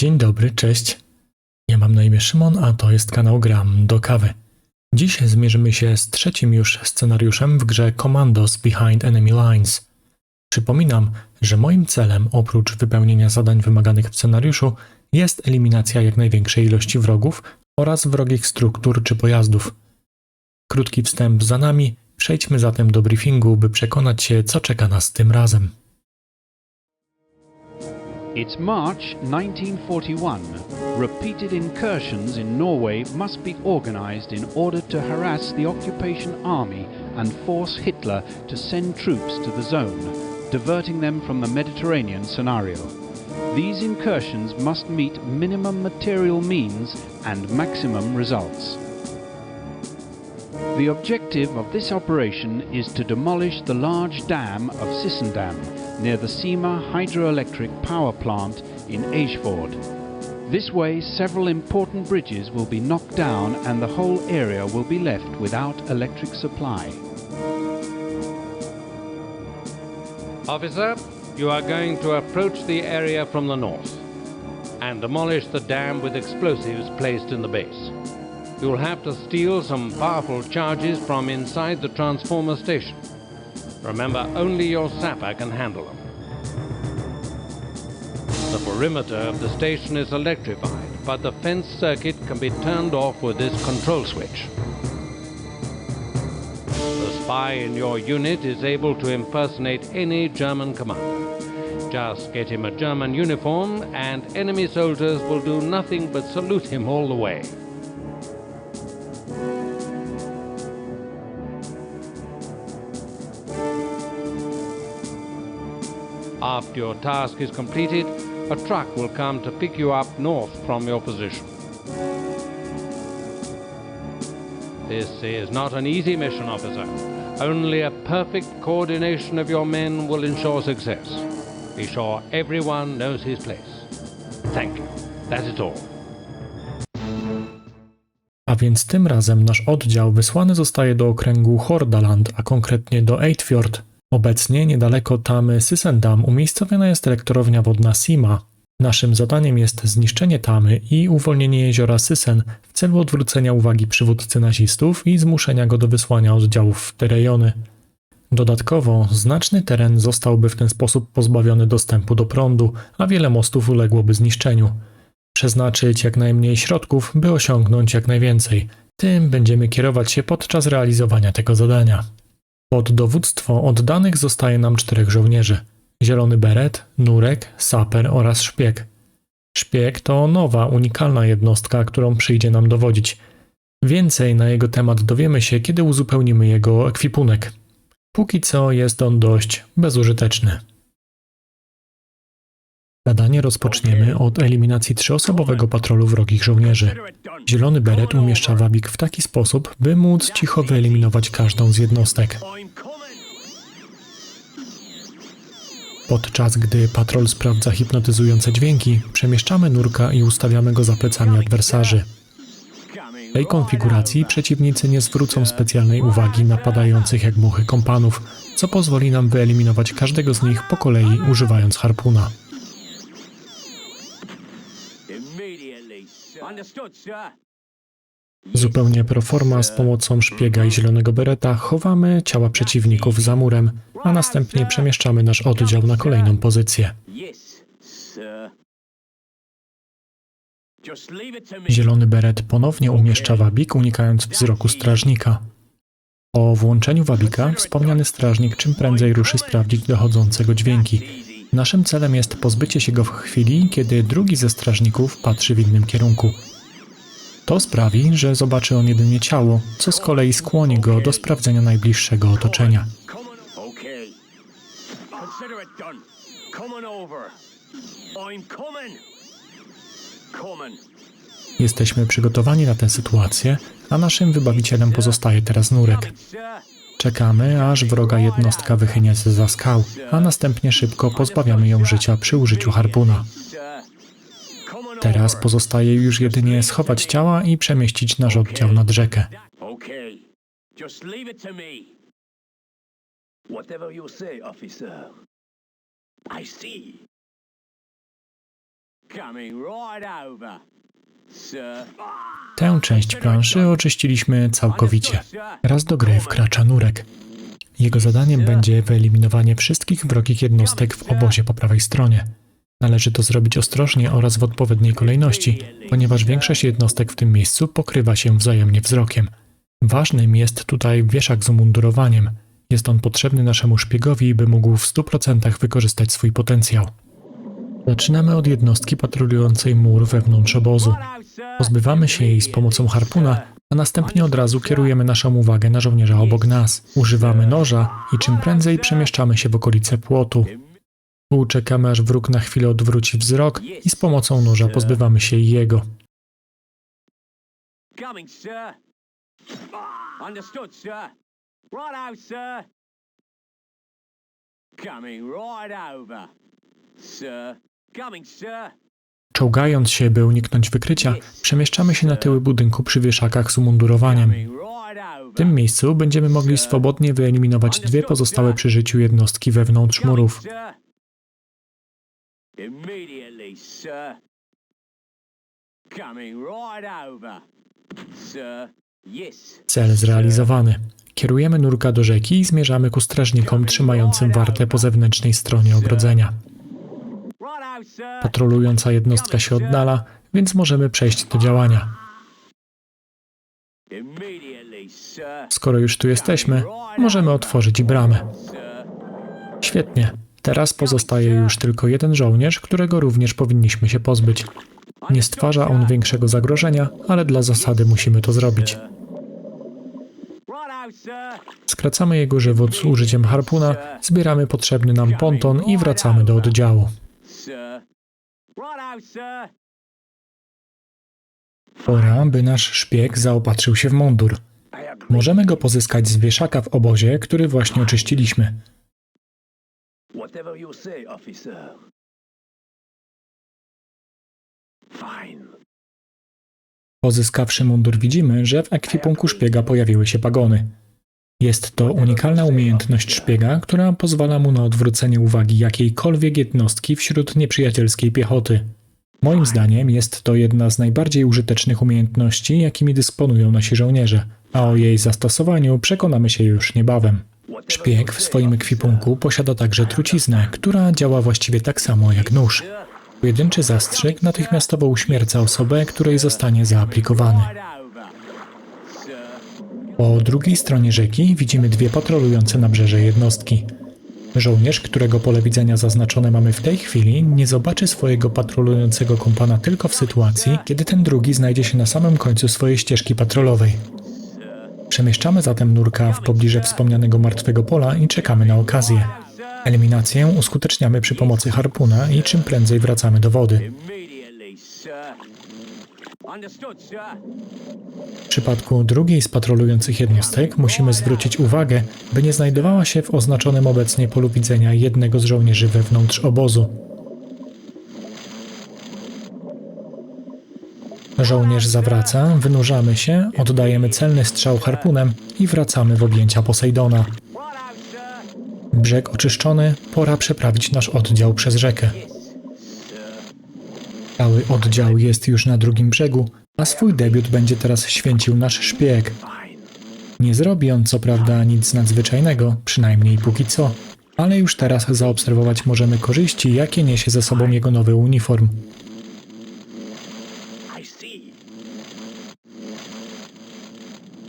Dzień dobry, cześć. Ja mam na imię Szymon, a to jest kanał Gram do kawy. Dziś zmierzymy się z trzecim już scenariuszem w grze Commandos Behind Enemy Lines. Przypominam, że moim celem, oprócz wypełnienia zadań wymaganych w scenariuszu, jest eliminacja jak największej ilości wrogów oraz wrogich struktur czy pojazdów. Krótki wstęp za nami, przejdźmy zatem do briefingu, by przekonać się, co czeka nas tym razem. It's March 1941. Repeated incursions in Norway must be organized in order to harass the occupation army and force Hitler to send troops to the zone, diverting them from the Mediterranean scenario. These incursions must meet minimum material means and maximum results. The objective of this operation is to demolish the large dam of Sissendam near the Sima hydroelectric power plant in Aishford. This way, several important bridges will be knocked down and the whole area will be left without electric supply. Officer, you are going to approach the area from the north and demolish the dam with explosives placed in the base. You'll have to steal some powerful charges from inside the transformer station. Remember, only your sapper can handle them. The perimeter of the station is electrified, but the fence circuit can be turned off with this control switch. The spy in your unit is able to impersonate any German commander. Just get him a German uniform, and enemy soldiers will do nothing but salute him all the way. After your task is completed, a truck will come to pick you up north from your position. This is not an easy mission, officer. Only a perfect coordination of your men will ensure success. Be sure everyone knows his place. Thank you. That is all. A więc tym razem nasz oddział wysłany zostaje do okręgu Hordaland, a konkretnie do Eidfjord. Obecnie niedaleko tamy Sysendam umiejscowiona jest elektrownia wodna Sima. Naszym zadaniem jest zniszczenie tamy i uwolnienie jeziora Sysen w celu odwrócenia uwagi przywódcy nazistów i zmuszenia go do wysłania oddziałów w te rejony. Dodatkowo znaczny teren zostałby w ten sposób pozbawiony dostępu do prądu, a wiele mostów uległoby zniszczeniu. Przeznaczyć jak najmniej środków, by osiągnąć jak najwięcej. Tym będziemy kierować się podczas realizowania tego zadania. Pod dowództwo oddanych zostaje nam czterech żołnierzy: zielony beret, nurek, saper oraz szpieg. Szpieg to nowa, unikalna jednostka, którą przyjdzie nam dowodzić. Więcej na jego temat dowiemy się, kiedy uzupełnimy jego ekwipunek. Póki co jest on dość bezużyteczny. Zadanie rozpoczniemy od eliminacji trzyosobowego patrolu wrogich żołnierzy. Zielony beret umieszcza wabik w taki sposób, by móc cicho wyeliminować każdą z jednostek. Podczas gdy patrol sprawdza hipnotyzujące dźwięki, przemieszczamy nurka i ustawiamy go za plecami adwersarzy. W tej konfiguracji przeciwnicy nie zwrócą specjalnej uwagi na padających jak muchy kompanów, co pozwoli nam wyeliminować każdego z nich po kolei używając harpuna. Immediately, sir. Understood, sir. Zupełnie pro forma z pomocą szpiega i zielonego bereta chowamy ciała przeciwników za murem, a następnie przemieszczamy nasz oddział na kolejną pozycję. Zielony beret ponownie umieszcza wabik, unikając wzroku strażnika. Po włączeniu wabika wspomniany strażnik czym prędzej ruszy sprawdzić dochodzącego dźwięki. Naszym celem jest pozbycie się go w chwili, kiedy drugi ze strażników patrzy w innym kierunku. To sprawi, że zobaczy on jedynie ciało, co z kolei skłoni go do sprawdzenia najbliższego otoczenia. Jesteśmy przygotowani na tę sytuację, a naszym wybawicielem pozostaje teraz nurek. Czekamy, aż wroga jednostka wychynie się za skał, a następnie szybko pozbawiamy ją życia przy użyciu harpuna. Teraz pozostaje już jedynie schować ciała i przemieścić nasz oddział nad rzekę. Coming right over. Tę część planszy oczyściliśmy całkowicie. Raz do gry wkracza Nurek. Jego zadaniem będzie wyeliminowanie wszystkich wrogich jednostek w obozie po prawej stronie. Należy to zrobić ostrożnie oraz w odpowiedniej kolejności, ponieważ większość jednostek w tym miejscu pokrywa się wzajemnie wzrokiem. Ważnym jest tutaj wieszak z umundurowaniem. Jest on potrzebny naszemu szpiegowi, by mógł w 100% wykorzystać swój potencjał. Zaczynamy od jednostki patrolującej mur wewnątrz obozu. Pozbywamy się jej z pomocą harpuna, a następnie od razu kierujemy naszą uwagę na żołnierza obok nas. Używamy noża i czym prędzej przemieszczamy się w okolice płotu. Tu czekamy aż wróg na chwilę odwróci wzrok i z pomocą noża pozbywamy się jego. Coming right over. Sir. Czołgając się, by uniknąć wykrycia, przemieszczamy się na tyły budynku przy wieszakach z umundurowaniem. W tym miejscu będziemy mogli swobodnie wyeliminować dwie pozostałe przy życiu jednostki wewnątrz murów. Cel zrealizowany. Kierujemy nurka do rzeki i zmierzamy ku strażnikom trzymającym wartę po zewnętrznej stronie ogrodzenia. Patrolująca jednostka się oddala, więc możemy przejść do działania. Skoro już tu jesteśmy, możemy otworzyć bramę. Świetnie. Teraz pozostaje już tylko jeden żołnierz, którego również powinniśmy się pozbyć. Nie stwarza on większego zagrożenia, ale dla zasady musimy to zrobić. Skracamy jego żywot z użyciem harpuna, zbieramy potrzebny nam ponton i wracamy do oddziału. Sir. Right out, sir. Pora, by nasz szpieg zaopatrzył się w mundur. Możemy go pozyskać z wieszaka w obozie, który właśnie oczyściliśmy. Whatever you say, officer. Fine. Pozyskawszy mundur widzimy, że w ekwipunku szpiega pojawiły się pagony. Jest to unikalna umiejętność szpiega, która pozwala mu na odwrócenie uwagi jakiejkolwiek jednostki wśród nieprzyjacielskiej piechoty. Moim zdaniem jest to jedna z najbardziej użytecznych umiejętności, jakimi dysponują nasi żołnierze, a o jej zastosowaniu przekonamy się już niebawem. Szpieg w swoim ekwipunku posiada także truciznę, która działa właściwie tak samo jak nóż. Pojedynczy zastrzyk natychmiastowo uśmierca osobę, której zostanie zaaplikowany. Po drugiej stronie rzeki widzimy dwie patrolujące nabrzeże jednostki. Żołnierz, którego pole widzenia zaznaczone mamy w tej chwili, nie zobaczy swojego patrolującego kompana tylko w sytuacji, kiedy ten drugi znajdzie się na samym końcu swojej ścieżki patrolowej. Przemieszczamy zatem nurka w pobliże wspomnianego martwego pola i czekamy na okazję. Eliminację uskuteczniamy przy pomocy harpuna i czym prędzej wracamy do wody. Immediately, sir. Understood, sir. W przypadku drugiej z patrolujących jednostek musimy zwrócić uwagę, by nie znajdowała się w oznaczonym obecnie polu widzenia jednego z żołnierzy wewnątrz obozu. Żołnierz zawraca, wynurzamy się, oddajemy celny strzał harpunem i wracamy w objęcia Posejdona. Brzeg oczyszczony, pora przeprawić nasz oddział przez rzekę. Cały oddział jest już na drugim brzegu, a swój debiut będzie teraz święcił nasz szpieg. Nie zrobi on co prawda nic nadzwyczajnego, przynajmniej póki co, ale już teraz zaobserwować możemy korzyści, jakie niesie ze sobą jego nowy uniform.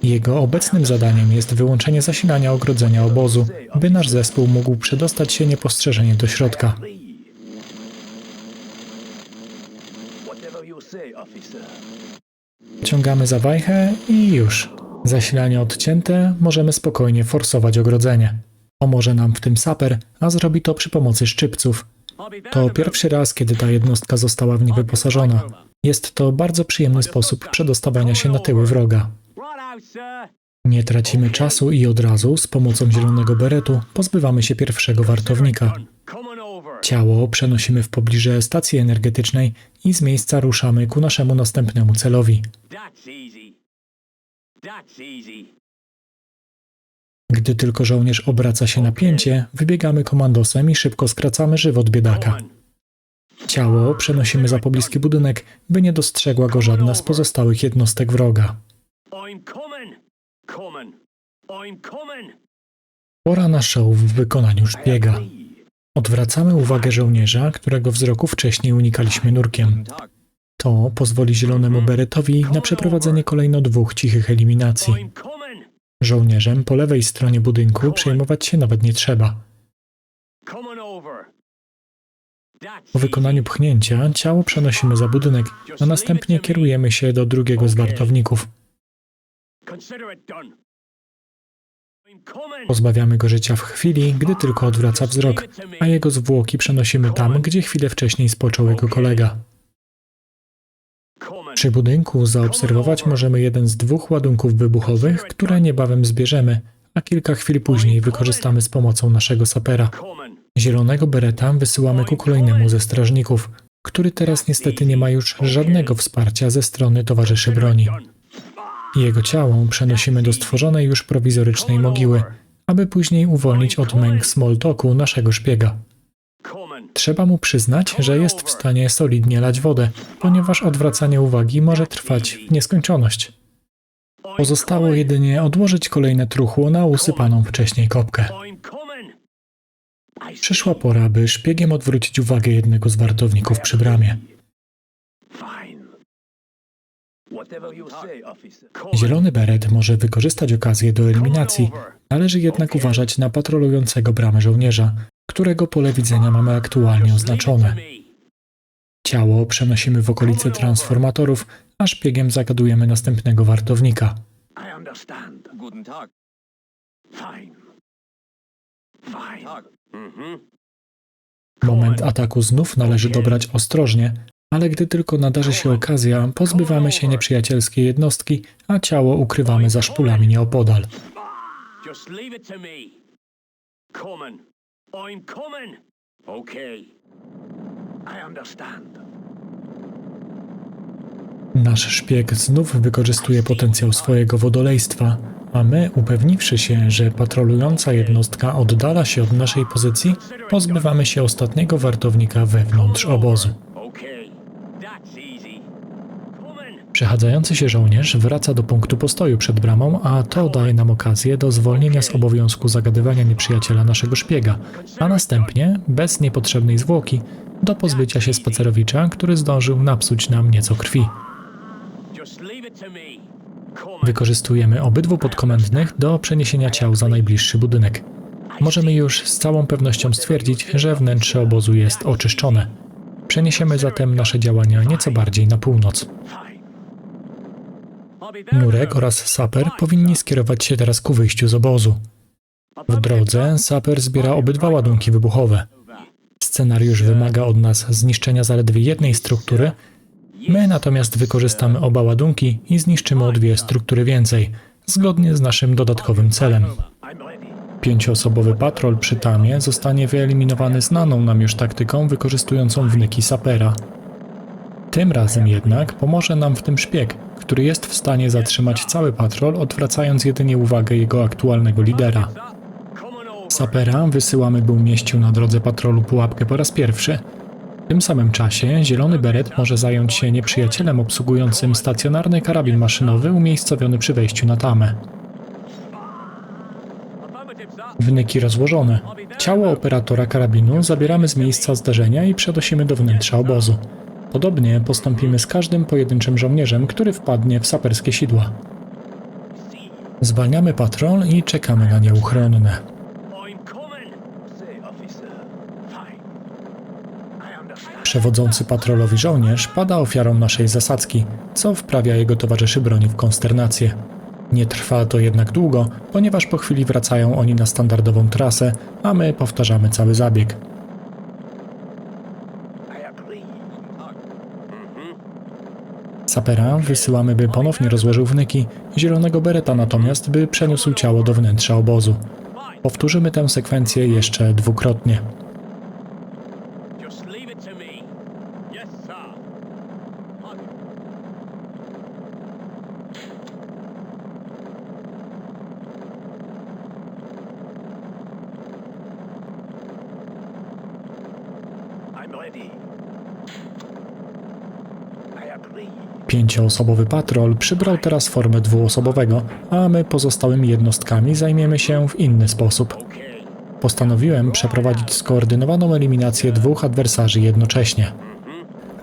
Jego obecnym zadaniem jest wyłączenie zasilania ogrodzenia obozu, by nasz zespół mógł przedostać się niepostrzeżenie do środka. Whatever you say, officer. Ciągamy za wajchę i już. Zasilanie odcięte, możemy spokojnie forsować ogrodzenie. Pomoże nam w tym saper, a zrobi to przy pomocy szczypców. To pierwszy raz, kiedy ta jednostka została w nie wyposażona. Jest to bardzo przyjemny sposób przedostawania się na tyły wroga. Nie tracimy czasu i od razu, z pomocą zielonego beretu, pozbywamy się pierwszego wartownika. Ciało przenosimy w pobliże stacji energetycznej i z miejsca ruszamy ku naszemu następnemu celowi. Gdy tylko żołnierz obraca się na pięcie, wybiegamy komandosem i szybko skracamy żywot biedaka. Ciało przenosimy za pobliski budynek, by nie dostrzegła go żadna z pozostałych jednostek wroga. Pora na show w wykonaniu szpiega. Odwracamy uwagę żołnierza, którego wzroku wcześniej unikaliśmy nurkiem. To pozwoli zielonemu beretowi na przeprowadzenie kolejno dwóch cichych eliminacji. Żołnierzem po lewej stronie budynku przejmować się nawet nie trzeba. Po wykonaniu pchnięcia ciało przenosimy za budynek, a następnie kierujemy się do drugiego z wartowników. Pozbawiamy go życia w chwili, gdy tylko odwraca wzrok, a jego zwłoki przenosimy tam, gdzie chwilę wcześniej spoczął jego kolega. Przy budynku zaobserwować możemy jeden z dwóch ładunków wybuchowych, które niebawem zbierzemy, a kilka chwil później wykorzystamy z pomocą naszego sapera. Zielonego bereta wysyłamy ku kolejnemu ze strażników, który teraz niestety nie ma już żadnego wsparcia ze strony towarzyszy broni. Jego ciało przenosimy do stworzonej już prowizorycznej mogiły, aby później uwolnić od męk Smalltalku naszego szpiega. Trzeba mu przyznać, że jest w stanie solidnie lać wodę, ponieważ odwracanie uwagi może trwać w nieskończoność. Pozostało jedynie odłożyć kolejne truchło na usypaną wcześniej kopkę. Przyszła pora, by szpiegiem odwrócić uwagę jednego z wartowników przy bramie. Zielony beret może wykorzystać okazję do eliminacji, należy jednak uważać na patrolującego bramę żołnierza, którego pole widzenia mamy aktualnie oznaczone. Ciało przenosimy w okolice transformatorów, a szpiegiem zagadujemy następnego wartownika. Mhm. Moment ataku znów należy dobrać ostrożnie, ale gdy tylko nadarzy się okazja, pozbywamy się nieprzyjacielskiej jednostki, a ciało ukrywamy za szpulami nieopodal. Just leave it to me. Coming. I'm coming. Okay. I understand. Nasz szpieg znów wykorzystuje potencjał swojego wodolejstwa, a my, upewniwszy się, że patrolująca jednostka oddala się od naszej pozycji, pozbywamy się ostatniego wartownika wewnątrz obozu. Okay. That's easy. Coming. Przechadzający się żołnierz wraca do punktu postoju przed bramą, a to daje nam okazję do zwolnienia z obowiązku zagadywania nieprzyjaciela naszego szpiega, a następnie, bez niepotrzebnej zwłoki, do pozbycia się spacerowicza, który zdążył napsuć nam nieco krwi. Wykorzystujemy obydwu podkomendnych do przeniesienia ciał za najbliższy budynek. Możemy już z całą pewnością stwierdzić, że wnętrze obozu jest oczyszczone. Przeniesiemy zatem nasze działania nieco bardziej na północ. Nurek oraz Saper powinni skierować się teraz ku wyjściu z obozu. W drodze Saper zbiera obydwa ładunki wybuchowe. Scenariusz wymaga od nas zniszczenia zaledwie jednej struktury, my natomiast wykorzystamy oba ładunki i zniszczymy o dwie struktury więcej, zgodnie z naszym dodatkowym celem. Pięcioosobowy patrol przy tamie zostanie wyeliminowany znaną nam już taktyką wykorzystującą wnyki sapera. Tym razem jednak pomoże nam w tym szpieg, który jest w stanie zatrzymać cały patrol, odwracając jedynie uwagę jego aktualnego lidera. Sapera wysyłamy, by umieścił na drodze patrolu pułapkę po raz pierwszy. W tym samym czasie zielony beret może zająć się nieprzyjacielem obsługującym stacjonarny karabin maszynowy umiejscowiony przy wejściu na tamę. Wnyki rozłożone. Ciało operatora karabinu zabieramy z miejsca zdarzenia i przenosimy do wnętrza obozu. Podobnie postąpimy z każdym pojedynczym żołnierzem, który wpadnie w saperskie sidła. Zwalniamy patrol i czekamy na nieuchronne. Przewodzący patrolowi żołnierz pada ofiarą naszej zasadzki, co wprawia jego towarzyszy broni w konsternację. Nie trwa to jednak długo, ponieważ po chwili wracają oni na standardową trasę, a my powtarzamy cały zabieg. Sapera wysyłamy, by ponownie rozłożył wnyki, zielonego bereta natomiast, by przeniósł ciało do wnętrza obozu. Powtórzymy tę sekwencję jeszcze dwukrotnie. I'm ready. Pięcioosobowy patrol przybrał teraz formę dwuosobowego, a my pozostałymi jednostkami zajmiemy się w inny sposób. Postanowiłem przeprowadzić skoordynowaną eliminację dwóch adwersarzy jednocześnie.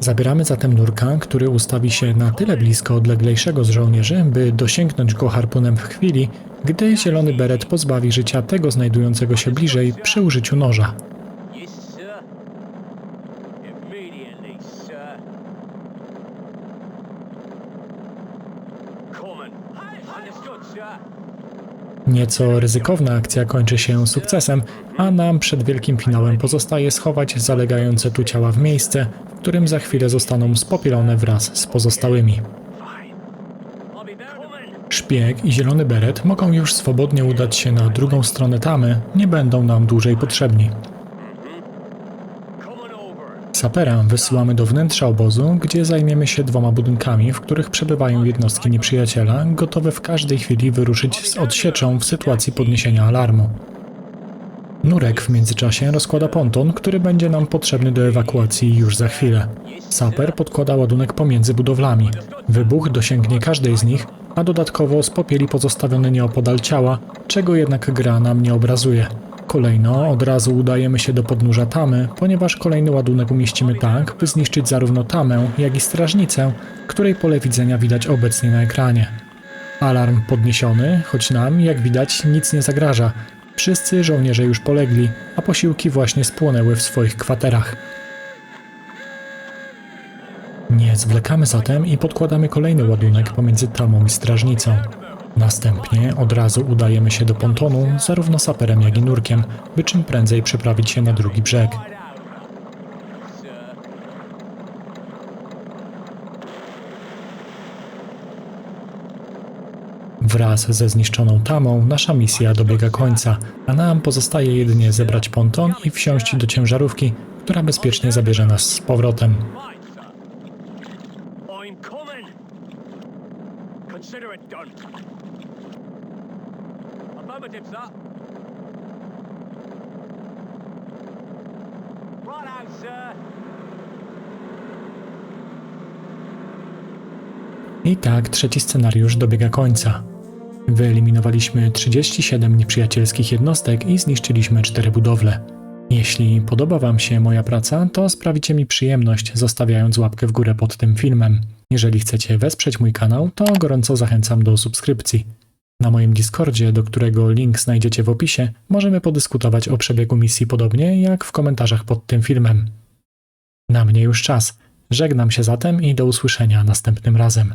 Zabieramy zatem nurka, który ustawi się na tyle blisko odleglejszego z żołnierzy, by dosięgnąć go harpunem w chwili, gdy zielony beret pozbawi życia tego znajdującego się bliżej przy użyciu noża. Yes, sir. Immediately, sir. Coming. Understood, sir. Nieco ryzykowna akcja kończy się sukcesem, a nam przed wielkim finałem pozostaje schować zalegające tu ciała w miejsce, w którym za chwilę zostaną spopielone wraz z pozostałymi. Szpieg i zielony beret mogą już swobodnie udać się na drugą stronę tamy, nie będą nam dłużej potrzebni. Sapera wysyłamy do wnętrza obozu, gdzie zajmiemy się dwoma budynkami, w których przebywają jednostki nieprzyjaciela, gotowe w każdej chwili wyruszyć z odsieczą w sytuacji podniesienia alarmu. Nurek w międzyczasie rozkłada ponton, który będzie nam potrzebny do ewakuacji już za chwilę. Saper podkłada ładunek pomiędzy budowlami. Wybuch dosięgnie każdej z nich, a dodatkowo spopieli pozostawione nieopodal ciała, czego jednak gra nam nie obrazuje. Kolejno od razu udajemy się do podnóża tamy, ponieważ kolejny ładunek umieścimy tak, by zniszczyć zarówno tamę, jak i strażnicę, której pole widzenia widać obecnie na ekranie. Alarm podniesiony, choć nam, jak widać, nic nie zagraża. Wszyscy żołnierze już polegli, a posiłki właśnie spłonęły w swoich kwaterach. Nie zwlekamy zatem i podkładamy kolejny ładunek pomiędzy tamą i strażnicą. Następnie od razu udajemy się do pontonu, zarówno saperem, jak i nurkiem, by czym prędzej przeprawić się na drugi brzeg. Wraz ze zniszczoną tamą nasza misja dobiega końca, a nam pozostaje jedynie zebrać ponton i wsiąść do ciężarówki, która bezpiecznie zabierze nas z powrotem. Right, sir. I'm coming. Consider it done. Affirmative, sir. Right out, sir. I tak trzeci scenariusz dobiega końca. Wyeliminowaliśmy 37 nieprzyjacielskich jednostek i zniszczyliśmy 4 budowle. Jeśli podoba Wam się moja praca, to sprawicie mi przyjemność zostawiając łapkę w górę pod tym filmem. Jeżeli chcecie wesprzeć mój kanał, to gorąco zachęcam do subskrypcji. Na moim Discordzie, do którego link znajdziecie w opisie, możemy podyskutować o przebiegu misji podobnie jak w komentarzach pod tym filmem. Na mnie już czas. Żegnam się zatem i do usłyszenia następnym razem.